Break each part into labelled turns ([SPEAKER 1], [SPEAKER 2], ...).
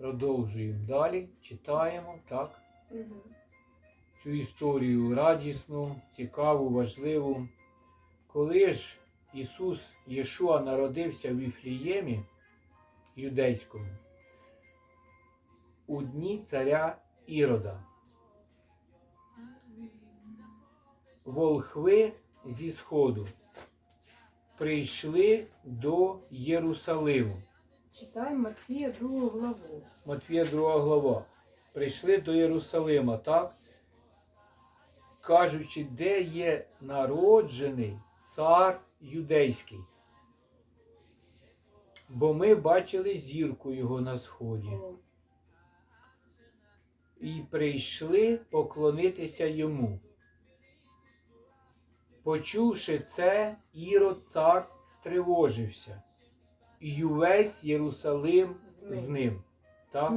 [SPEAKER 1] Продовжуємо далі, читаємо так,
[SPEAKER 2] Мгм.
[SPEAKER 1] цю історію радісну, цікаву, важливу. Коли ж Ісус Єшуа народився в Віфліємі юдейському, у дні царя Ірода, волхви зі сходу прийшли до Єрусалиму.
[SPEAKER 2] Читаємо Матфія 2 главу.
[SPEAKER 1] Матвія 2 глава. Прийшли до Єрусалима, так? Кажучи, де є народжений цар юдейський. Бо ми бачили зірку його на сході. І прийшли поклонитися йому. Почувши це, Ірод цар стривожився, і увесь Єрусалим
[SPEAKER 2] З ним.
[SPEAKER 1] Так?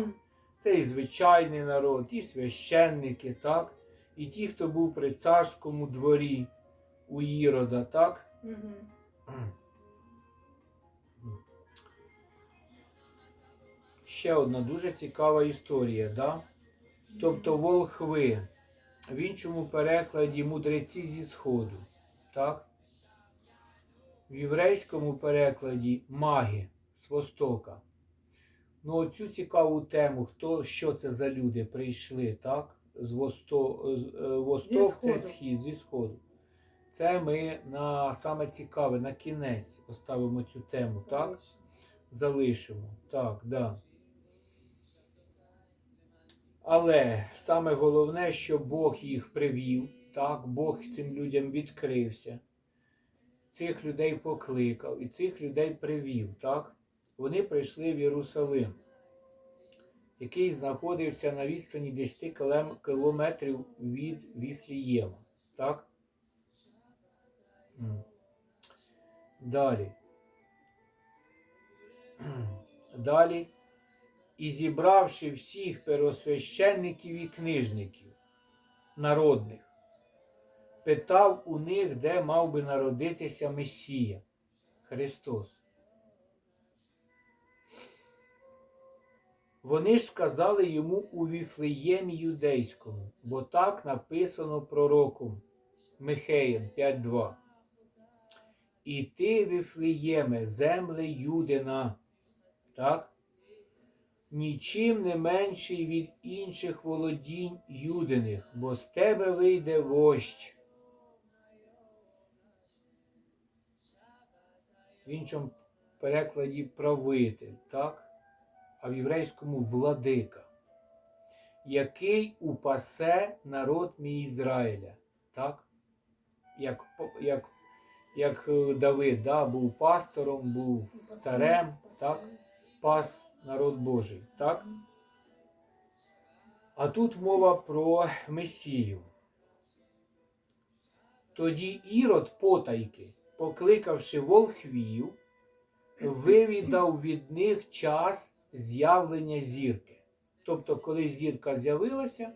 [SPEAKER 1] Це і звичайний народ, і священники, так? і ті, хто був при царському дворі у Ірода, так?
[SPEAKER 2] Мгм.
[SPEAKER 1] Ще одна дуже цікава історія, да? Тобто волхви, в іншому перекладі мудреці зі Сходу, так? В єврейському перекладі маги з Востока. Ну, оцю цікаву тему, хто, що це за люди прийшли, так? З Восто, з, е, Восток це схід, зі Сходу. Це ми на саме цікаве, на кінець поставимо цю тему, так? Залишимо. Так, да. Але саме головне, що Бог їх привів, так, Бог цим людям відкрився, цих людей покликав і цих людей привів, так? Вони прийшли в Єрусалим, який знаходився на відстані 10 кілем- кілометрів від Віфлієма. Так? Далі. Далі. І зібравши всіх первосвященників і книжників народних, питав у них, де мав би народитися Месія Христос. Вони ж сказали йому у Віфлеємі юдейському, бо так написано пророком Михеєм 5.2. І ти, Віфлеєме, земле Юдина, так? Нічим не менший від інших володінь юдиних, бо з тебе вийде вождь. В іншому перекладі правитель, так? А в єврейському владика, який упасе народ мій Ізраїля, так? Як, як, як е, Давид да, був пастором, був царем,
[SPEAKER 2] Спаси.
[SPEAKER 1] так? пас народ Божий, так? А тут мова про Месію. Тоді Ірод потайки, покликавши волхвів, вивідав від них час з'явлення зірки. Тобто, коли зірка з'явилася,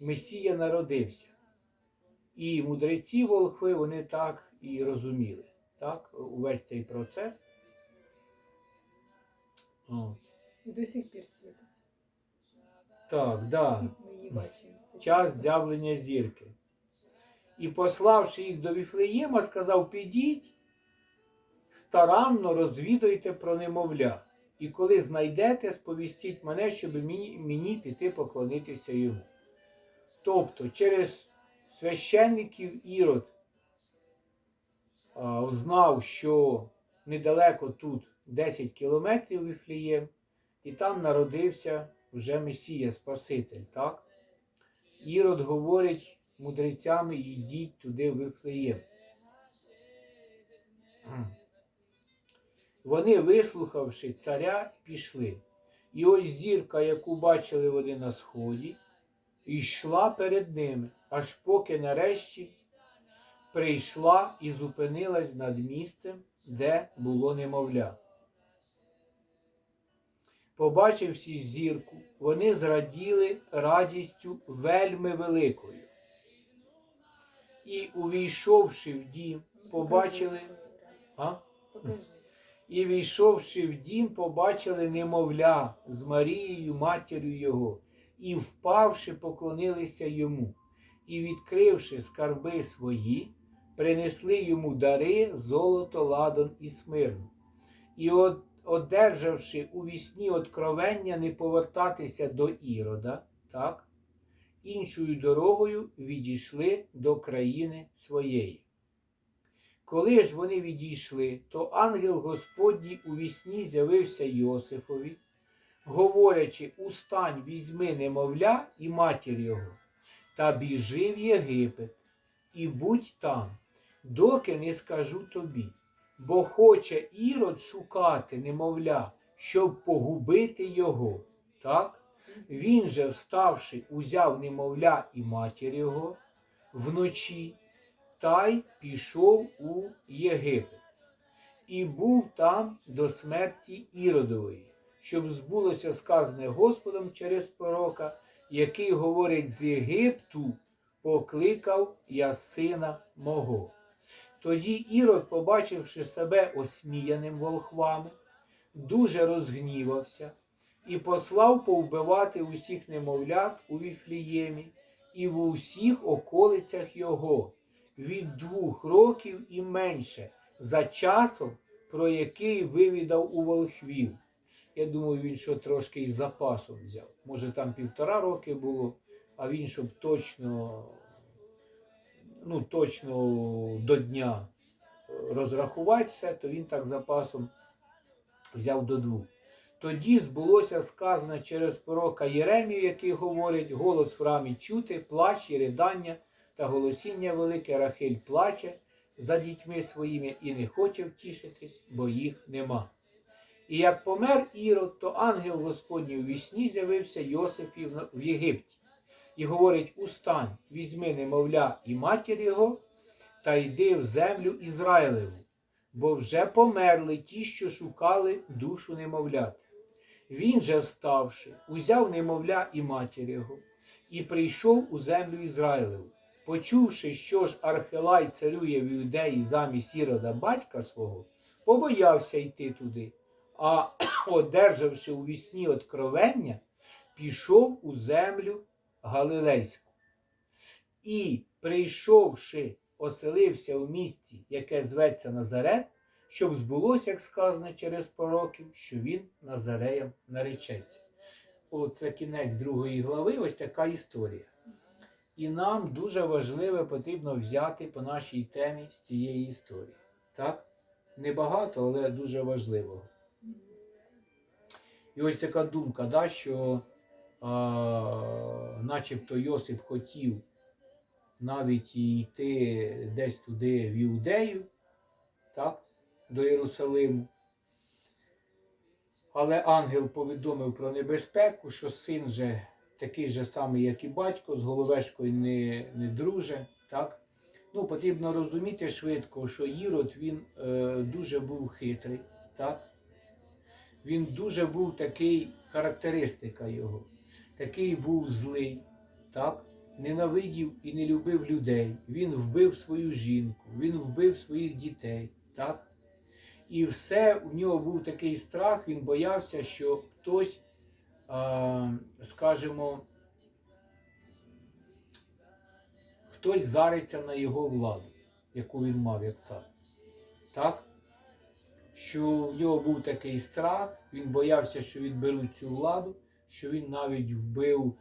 [SPEAKER 1] Месія народився. І мудреці волхви вони так і розуміли. Так? Увесь цей процес. От.
[SPEAKER 2] І до сих пір світить.
[SPEAKER 1] Так, да.
[SPEAKER 2] Ми її бачимо.
[SPEAKER 1] час з'явлення зірки. І пославши їх до Віфлеєма, сказав: підіть, старанно розвідуйте про немовля. І коли знайдете, сповістіть мене, щоб мені, мені піти поклонитися йому. Тобто, через священників Ірод а, знав, що недалеко тут 10 кілометрів Віфлеєм, і там народився вже Месія Спаситель, так? Ірод говорить мудрецями, йдіть туди в Вифлеєм. Вони, вислухавши царя, пішли. І ось зірка, яку бачили вони на сході, йшла перед ними, аж поки нарешті прийшла і зупинилась над місцем, де було немовля. Побачивши зірку, вони зраділи радістю вельми великою. І, увійшовши в дім, побачили, а? І війшовши в дім, побачили немовля з Марією, матір'ю його, і, впавши, поклонилися йому, і, відкривши скарби свої, принесли йому дари, золото, ладан і смирну. І, од- одержавши у вісні откровення не повертатися до Ірода, так, іншою дорогою відійшли до країни своєї. Коли ж вони відійшли, то ангел Господній у вісні з'явився Йосифові, говорячи, устань, візьми немовля і матір його, та біжи в Єгипет, і будь там, доки не скажу тобі, бо хоче Ірод шукати немовля, щоб погубити його. Так? Він же, вставши, узяв немовля і матір його вночі, та й пішов у Єгипет. І був там до смерті Іродової, щоб збулося сказане Господом через пророка, який говорить з Єгипту, покликав я сина мого. Тоді Ірод, побачивши себе осміяним волхвами, дуже розгнівався і послав повбивати усіх немовлят у Віфліємі і в усіх околицях його від двох років і менше за часом, про який вивідав у волхвів. Я думаю, він що трошки із запасом взяв. Може там півтора роки було, а він щоб точно, ну, точно до дня розрахувати все, то він так запасом взяв до двох. Тоді збулося сказано через пророка Єремію, який говорить, голос в храмі чути, плач і ридання та голосіння велике Рахиль плаче за дітьми своїми і не хоче втішитись, бо їх нема. І як помер Ірод, то ангел Господній у вісні з'явився Йосипів в Єгипті і говорить: Устань, візьми немовля і матір його, та йди в землю Ізраїлеву, бо вже померли ті, що шукали душу немовлят. Він же, вставши, узяв немовля і матір його, і прийшов у землю Ізраїлеву. Почувши, що ж Архилай царює в Іудеї замість Ірода батька свого, побоявся йти туди, а одержавши у вісні откровення, пішов у землю Галилейську. І, прийшовши, оселився у місті, яке зветься Назарет, щоб збулося, як сказано через пророків, що він Назареєм наречеться. Оце кінець другої глави, ось така історія. І нам дуже важливо потрібно взяти по нашій темі з цієї історії. Так? Небагато, але дуже важливо. І ось така думка, да, що а, начебто Йосип хотів навіть йти десь туди в Іудею, так, до Єрусалиму. Але ангел повідомив про небезпеку, що син же такий же самий, як і батько, з головешкою не, не друже. Так? Ну, потрібно розуміти швидко, що Ірод він е, дуже був хитрий. Так? Він дуже був такий, характеристика його. Такий був злий, так? ненавидів і не любив людей. Він вбив свою жінку, він вбив своїх дітей. Так? І все у нього був такий страх, він боявся, що хтось, скажімо, хтось зариться на його владу, яку він мав як цар. Так? Що в нього був такий страх, він боявся, що відберуть цю владу, що він навіть вбив,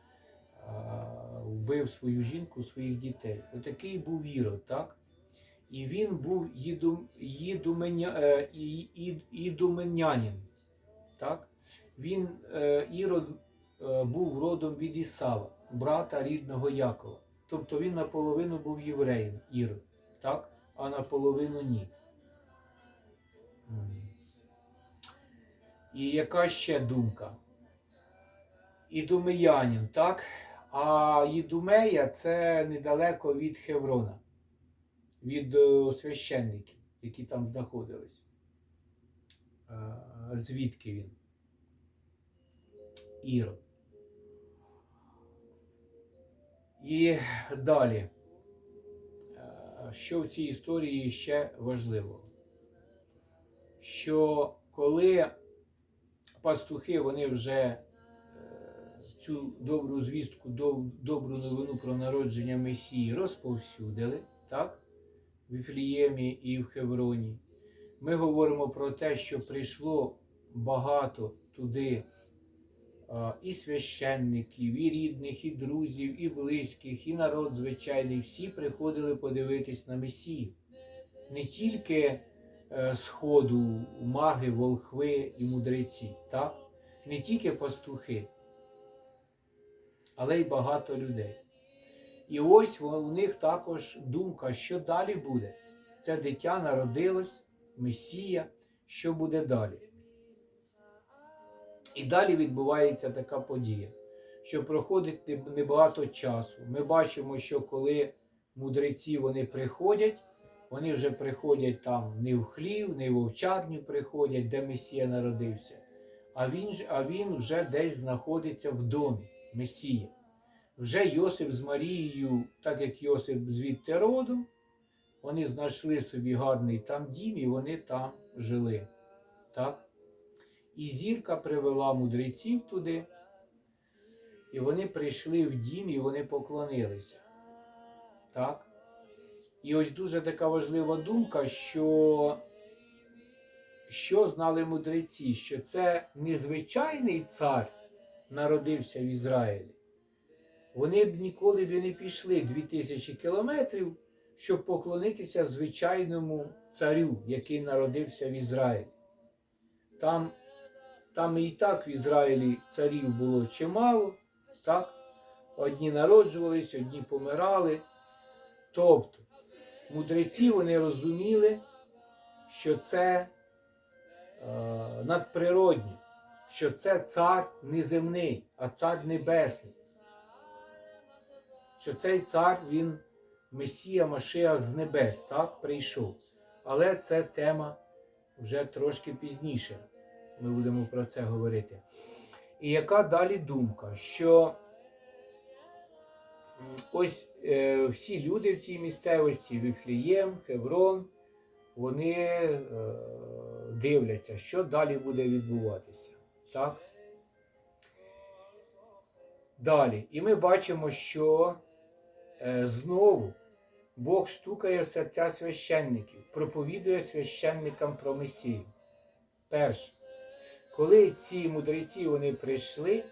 [SPEAKER 1] вбив свою жінку, своїх дітей. Отакий був Ірод, так? І він був їдуменя, е, ідуменянин. Так? Він, е, Ірод, е, був родом від Ісава, брата рідного Якова. Тобто він наполовину був євреєм, Ірод, так? а наполовину ні. І яка ще думка? Ідумеянин, так? А Ідумея це недалеко від Хеврона від е, священників, які там знаходились. Звідки він? Ірод. І далі. Що в цій історії ще важливо? Що коли пастухи вони вже е, цю добру звістку, добру новину про народження Месії розповсюдили, так? В Іфліємі і в Хевроні. Ми говоримо про те, що прийшло багато туди і священників, і рідних, і друзів, і близьких, і народ звичайний. Всі приходили подивитись на Месію. Не тільки е, сходу маги, волхви і мудреці, так? не тільки пастухи, але й багато людей. І ось у них також думка, що далі буде. Це дитя народилось, Месія, що буде далі. І далі відбувається така подія, що проходить небагато часу. Ми бачимо, що коли мудреці вони приходять, вони вже приходять там не в хлів, не в овчарню приходять, де Месія народився. А він, а він вже десь знаходиться в домі Месія. Вже Йосип з Марією, так як Йосип звідти родом, вони знайшли собі гарний там дім і вони там жили. Так? І зірка привела мудреців туди, і вони прийшли в дім і вони поклонилися. Так? І ось дуже така важлива думка, що, що знали мудреці, що це незвичайний цар народився в Ізраїлі. Вони б ніколи б не пішли 2000 кілометрів, щоб поклонитися звичайному царю, який народився в Ізраїлі. Там, там і так в Ізраїлі царів було чимало, так? Одні народжувались, одні помирали. Тобто мудреці вони розуміли, що це е, надприроднє, що це цар не земний, а цар небесний. Що цей цар, він Месія Машеах з небес, так, прийшов. Але це тема вже трошки пізніше. Ми будемо про це говорити. І яка далі думка? Що ось е, всі люди в тій місцевості, Віфлієм, Хеврон, вони е, дивляться, що далі буде відбуватися. Так? Далі. І ми бачимо, що знову Бог стукає в серця священників, проповідує священникам про Месію. Перше, коли ці мудреці вони прийшли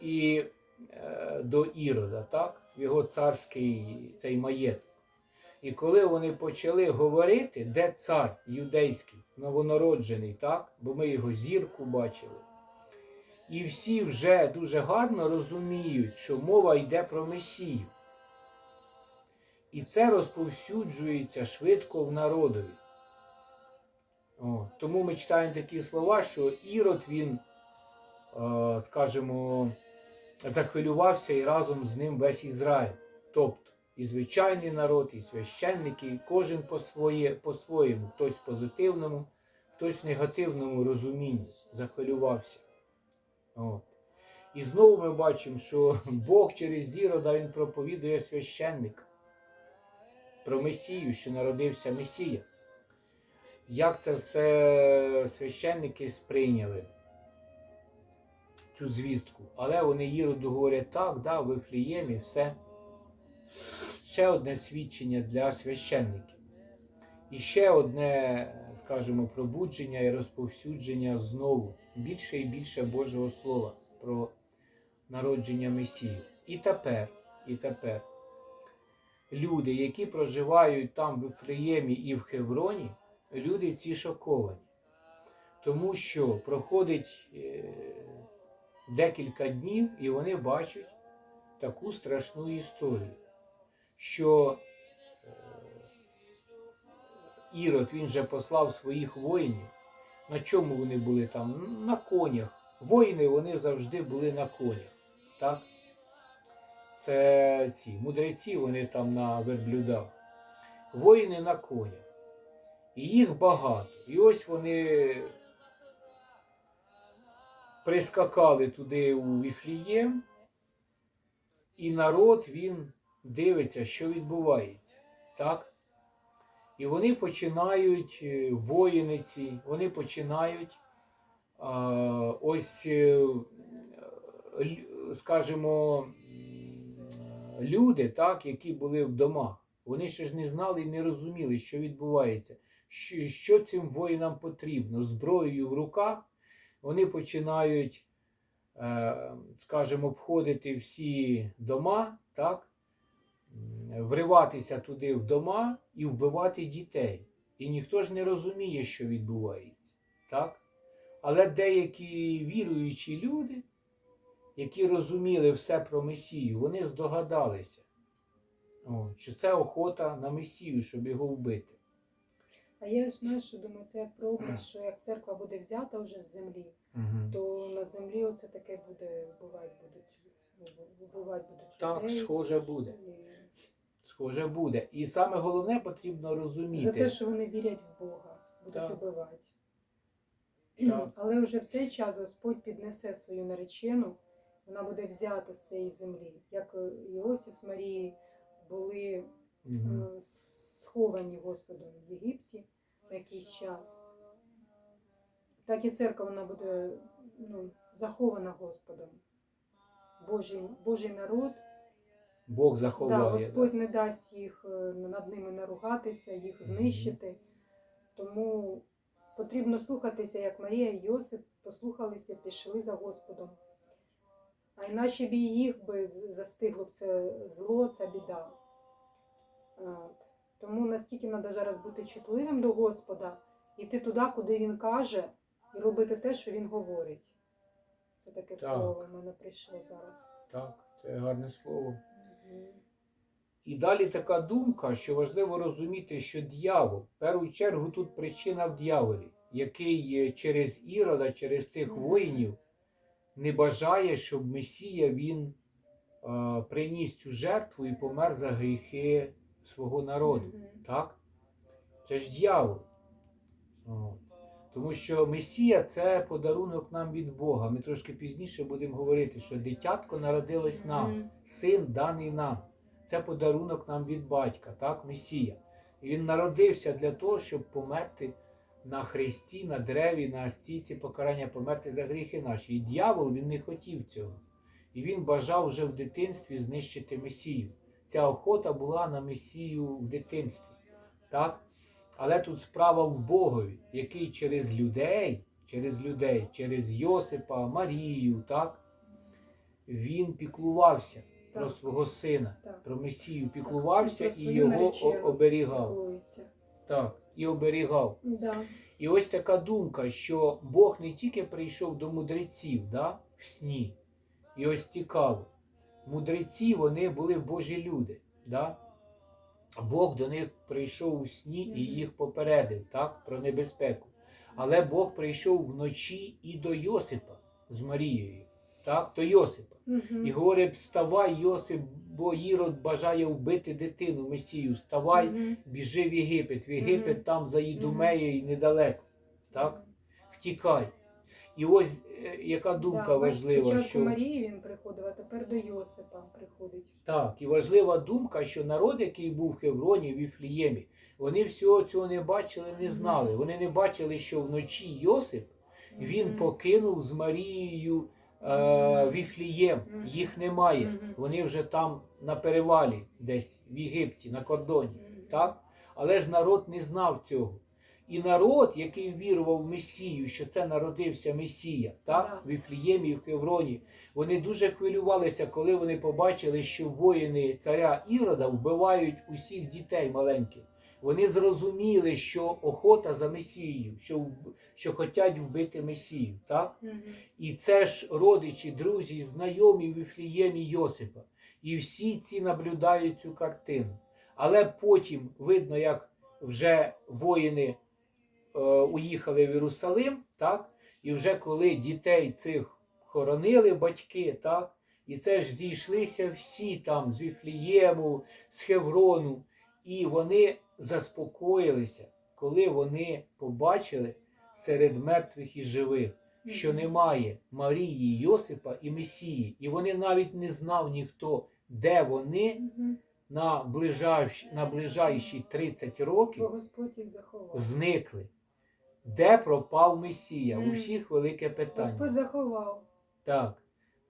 [SPEAKER 1] і е, до Ірода, так, в його царський цей маєток. І коли вони почали говорити, де цар юдейський, новонароджений, так, бо ми його зірку бачили. І всі вже дуже гарно розуміють, що мова йде про Месію. І це розповсюджується швидко в народові. О, тому ми читаємо такі слова, що Ірод він, е, скажімо, захвилювався і разом з ним весь Ізраїль. Тобто і звичайний народ, і священники, і кожен по своє, по-своєму, хтось в позитивному, хтось в негативному розумінні захвилювався. От. І знову ми бачимо, що Бог через Ірода він проповідує священник про Месію, що народився Месія. Як це все священники сприйняли цю звістку? Але вони Іроду говорять так, да, в Вифліємі все. Ще одне свідчення для священників. І ще одне, скажімо, пробудження і розповсюдження знову більше і більше Божого Слова про народження Месії. І тепер, і тепер люди, які проживають там в Іфлеємі і в Хевроні, люди ці шоковані. Тому що проходить е, декілька днів і вони бачать таку страшну історію, що е, Ірод він же послав своїх воїнів. На чому вони були там? На конях. Воїни вони завжди були на конях. Так? Це ці мудреці, вони там на верблюдах. Воїни на конях. І їх багато. І ось вони прискакали туди у Віфлієм, і народ він дивиться, що відбувається. Так? І вони починають, е, воїни ці, вони починають а, ось, е, скажімо, м, люди, так, які були в домах, вони ще ж не знали і не розуміли, що відбувається, що, що цим воїнам потрібно. Зброєю в руках вони починають, е, скажімо, обходити всі дома, так, вриватися туди в дома і вбивати дітей. І ніхто ж не розуміє, що відбувається. Так? Але деякі віруючі люди, які розуміли все про Месію, вони здогадалися, що це охота на Месію, щоб його вбити.
[SPEAKER 2] А я ж знаєш, що думаю, це як прообраз, що як церква буде взята вже з землі,
[SPEAKER 1] Угу.
[SPEAKER 2] то на землі оце таке буде, вбивати будуть, ну, будуть
[SPEAKER 1] Так,
[SPEAKER 2] людей.
[SPEAKER 1] схоже буде.
[SPEAKER 2] І
[SPEAKER 1] Схоже буде. І саме головне потрібно розуміти.
[SPEAKER 2] За те, що вони вірять в Бога, будуть
[SPEAKER 1] Так.
[SPEAKER 2] вбивати.
[SPEAKER 1] Так.
[SPEAKER 2] Але вже в цей час Господь піднесе свою наречену, вона буде взята з цієї землі. Як е, Іосиф з Марією були е, сховані Господом в Єгипті на якийсь час. Так і церква вона буде ну, захована Господом. Божий, Божий народ,
[SPEAKER 1] Бог
[SPEAKER 2] да,
[SPEAKER 1] заховає.
[SPEAKER 2] Господь не дасть їх е, над ними наругатися, їх знищити. Тому потрібно слухатися, як Марія і Йосип послухалися, пішли за Господом. А іначе б і їх би застигло б це зло, ця біда. От. Тому настільки треба зараз бути чутливим до Господа, йти туди, куди Він каже, і робити те, що Він говорить. Це таке
[SPEAKER 1] Так.
[SPEAKER 2] слово в мене прийшло зараз.
[SPEAKER 1] Так, це гарне слово. І далі така думка, що важливо розуміти, що дьявол, в першу чергу, тут причина в дьяволі, який е, через ірода, через цих воїнів не бажає, щоб Месія він е, приніс цю жертву і помер за гріхи свого народу. Так? Це ж дьявол. От. Тому що Месія це подарунок нам від Бога. Ми трошки пізніше будемо говорити, що дитятко народилось нам син даний нам. Це подарунок нам від батька, так, Месія. І він народився для того, щоб померти на хресті, на дереві, на стійці покарання, померти за гріхи наші. І дьявол він не хотів цього. І він бажав вже в дитинстві знищити Месію. Ця охота була на Месію в дитинстві. Так? Але тут справа в Богові, який через людей, через людей, через Йосипа, Марію, так? він піклувався про свого сина,
[SPEAKER 2] Так.
[SPEAKER 1] про Месію, піклувався
[SPEAKER 2] про
[SPEAKER 1] і його оберігав.
[SPEAKER 2] Піклується.
[SPEAKER 1] Так, і оберігав.
[SPEAKER 2] Да.
[SPEAKER 1] І ось така думка, що Бог не тільки прийшов до мудреців да, в сні. І ось цікаво. Мудреці вони були Божі люди. Да? Бог до них прийшов у сні і їх попередив так, про небезпеку. Але Бог прийшов вночі і до Йосипа з Марією. Так, до Йосипа.
[SPEAKER 2] Мгм.
[SPEAKER 1] І говорить: вставай, Йосип, бо Ірод бажає вбити дитину Месію. Вставай,
[SPEAKER 2] Мгм.
[SPEAKER 1] біжи в Єгипет. В Єгипет
[SPEAKER 2] Мгм.
[SPEAKER 1] там за Ідумеєю недалеко. Так? Втікай. І ось е, яка думка
[SPEAKER 2] бачиш,
[SPEAKER 1] важлива,
[SPEAKER 2] Спочатку
[SPEAKER 1] що
[SPEAKER 2] Марії він приходив, а тепер до Йосипа приходить.
[SPEAKER 1] так, і важлива думка, що народ, який був в Хевроні, в Віфліємі, вони всього цього не бачили, не знали. Вони не бачили, що вночі Йосип він покинув з Марією Віфлієм. Їх немає. Вони вже там на перевалі, десь в Єгипті, на кордоні. Так? Але ж народ не знав цього. І народ, який вірував в Месію, що це народився Месія, так? В Віфліємі і в Хевроні, вони дуже хвилювалися, коли вони побачили, що воїни царя Ірода вбивають усіх дітей маленьких. Вони зрозуміли, що охота за Месією, що, що хочуть вбити Месію. Так? І це ж родичі, друзі, знайомі в Віфліємі Йосипа. І всі ці наблюдають цю картину. Але потім видно, як вже воїни е, уїхали в Єрусалим, так? і вже коли дітей цих хоронили батьки, так? і це ж зійшлися всі там з Віфлієму, з Хеврону, і вони заспокоїлися, коли вони побачили серед мертвих і живих що немає Марії, Йосипа і Месії, і вони навіть не знав ніхто, де вони на ближайші, на 30 років зникли. Де пропав Месія? У всіх велике питання.
[SPEAKER 2] Господь заховав.
[SPEAKER 1] Так.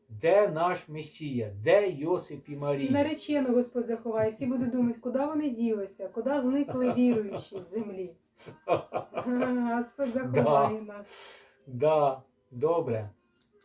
[SPEAKER 1] Де наш Месія? Де Йосип і Марія?
[SPEAKER 2] Наречено Господь заховає. Всі будуть думати, куди вони ділися, куди зникли віруючі з землі. Господь заховає нас.
[SPEAKER 1] Да, добре.